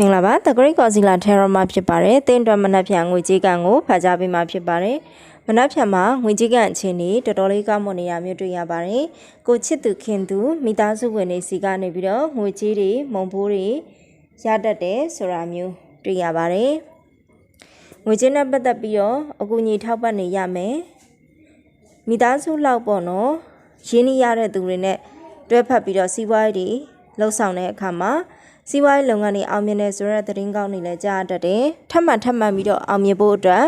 မင်္ဂလာပါ The Great Godzilla Terror မှာဖြစ်ပါတယ်တင်းတွက်မနှက်ဖြန်ငွေကြေးကန်ကိုဖတ်ကြားပေးမှာဖြစ်ပါတယ်မနှက်ဖြန်မှာငွေကြေးကန်အခြေအနေတော်တော်လေးကောင်းမွန်နေတာမျိုးတွေ့ရပါတယ်ကိုချစ်သူခင်သူမိသားစုဝင်တွေစီကနေပြီးတော့ငွေကြေးတွေမုံဘိုးတွေရတတ်တယ်ဆိုတာမျိုးတွေ့ရပါတယ်ငွေကြေးနဲ့ပတ်သက်ပြီးတော့အကူအညီထောက်ပံ့နေရမယ်မိသားစုလောက်ပေါ့နော်ရင်းနှီးရတဲ့သူတွေနဲ့တွဲဖက်ပြီးတော့စီးပွားရေးတွေလှုပ်ဆောင်တဲ့အခါမှာ စီးပွားရေးလုပ်ငန်းတွေအောင်မြင်နေဆိုတဲ့သတင်းကောင်းတွေလည်းကြားရတတ်တယ်။ထပ်မံထပ်မံပြီးတော့အောင်မြင်ဖို့အတွက်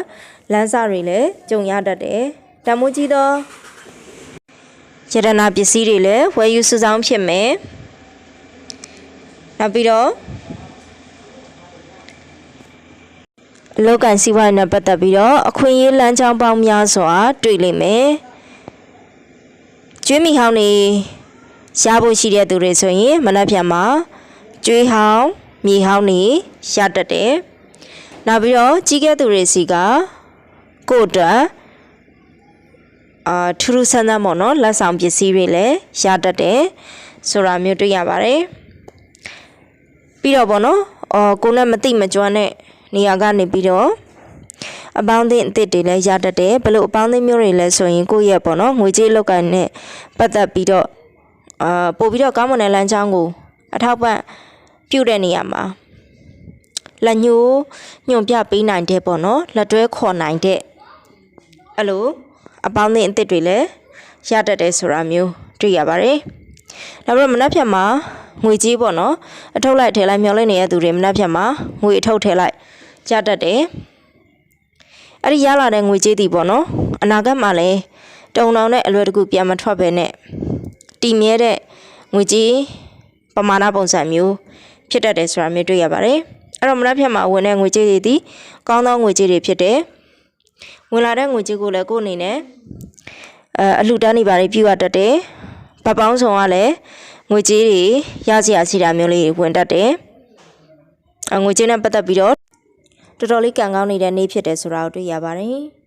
လမ်းစာတွေလည်းကြုံရတတ်တယ်။တမိုးကြီးသောယတနာပစ္စည်းတွေလည်းဝယ်ယူစုဆောင်းဖြစ်မယ်။နောက်ပြီးတော့အလောကန်စီးပွားရေးနဲ့ပတ်သက်ပြီးတော့အခွင့်အရေးလမ်းကြောင်းပေါင်းများစွာတွေ့လိမ့်မယ်။ကျွေးမိဟောင်းတွေရဖို့ရှိတဲ့သူတွေဆိုရင်မနက်ဖြန်မှာ ကျွေးဟောင်းမြေဟောင်းနေရတတ်တယ်။နောက်ပြီးတော့ကြီးကဲသူတွေစီကကိုယ့်အတွက်အာထူးထူးဆန်းဆန်းပေါ့နော်လက်ဆောင်ပစ္စည်းတွေလည်းရတတ်တယ်ဆိုတာမျိုးတွေ့ရပါတယ်။ပြီးတော့ပေါ့နော်အော်ကိုနဲ့မတိမကျွမ်းတဲ့နေရာကနေပြီးတော့အပေါင်းအသင်းအစ်စ်တွေလည်းရတတ်တယ်ဘယ်လိုအပေါင်းအသင်းမျိုးတွေလဲဆိုရင်ကိုယ့်ရဲ့ပေါ့နော်ငွေကြေးလောက်ကန်နဲ့ပတ်သက်ပြီးတော့အာပို့ပြီးတော့ကောင်းမွန်တဲ့လမ်းကြောင်းကိုအထောက်ပံ့ ပြုတ်တဲ့နေရာမှာလက်ညှိုးညွန်ပြပေးနိုင်တဲ့ပေါ့နော်လက်တွဲခေါ်နိုင်တဲ့အဲ့လိုအပေါင်းအသင်းအစ်စ်တွေလည်းရတတ်တယ်ဆိုတာမျိုးတွေ့ရပါတယ်။နောက်ပြီးတော့မနှက်ဖြတ်မှာငွေကြေးပေါ့နော်အထုတ်လိုက်ထည့်လိုက်မျောလိုက်နေတဲ့သူတွေမနှက်ဖြတ်မှာငွေအထုတ်ထည့်လိုက်ကြတတ်တယ်။အဲ့ဒီရလာတဲ့ငွေကြေးတွေပေါ့နော်အနာဂတ်မှာလည်းတုံတောင်နဲ့အလွယ်တကူပြန်မထွက်ပဲနဲ့တည်မြဲတဲ့ငွေကြေးပမာဏပုံစံမျိုး ဖြစ်တတ်တယ်ဆိုတာမျိုးတွေ့ရပါတယ်။အဲ့တော့မနက်ဖြန်မှာဝင်တဲ့ငွေကြေးတွေဒီကောင်းသောငွေကြေးတွေဖြစ်တယ်။ဝင်လာတဲ့ငွေကြေးကိုလည်းကိုယ့်အနေနဲ့အဲအလှူဒန်းနေပါလေပြုရတတ်တယ်။ဗတ်ပေါင်းဆောင်ကလည်းငွေကြေးတွေရစီရစီတာမျိုးလေးတွေဝင်တတ်တယ်။အငွေကြေးနဲ့ပတ်သက်ပြီးတော့တော်တော်လေးကံကောင်းနေတဲ့နေ့ဖြစ်တယ်ဆိုတာကိုတွေ့ရပါတယ်။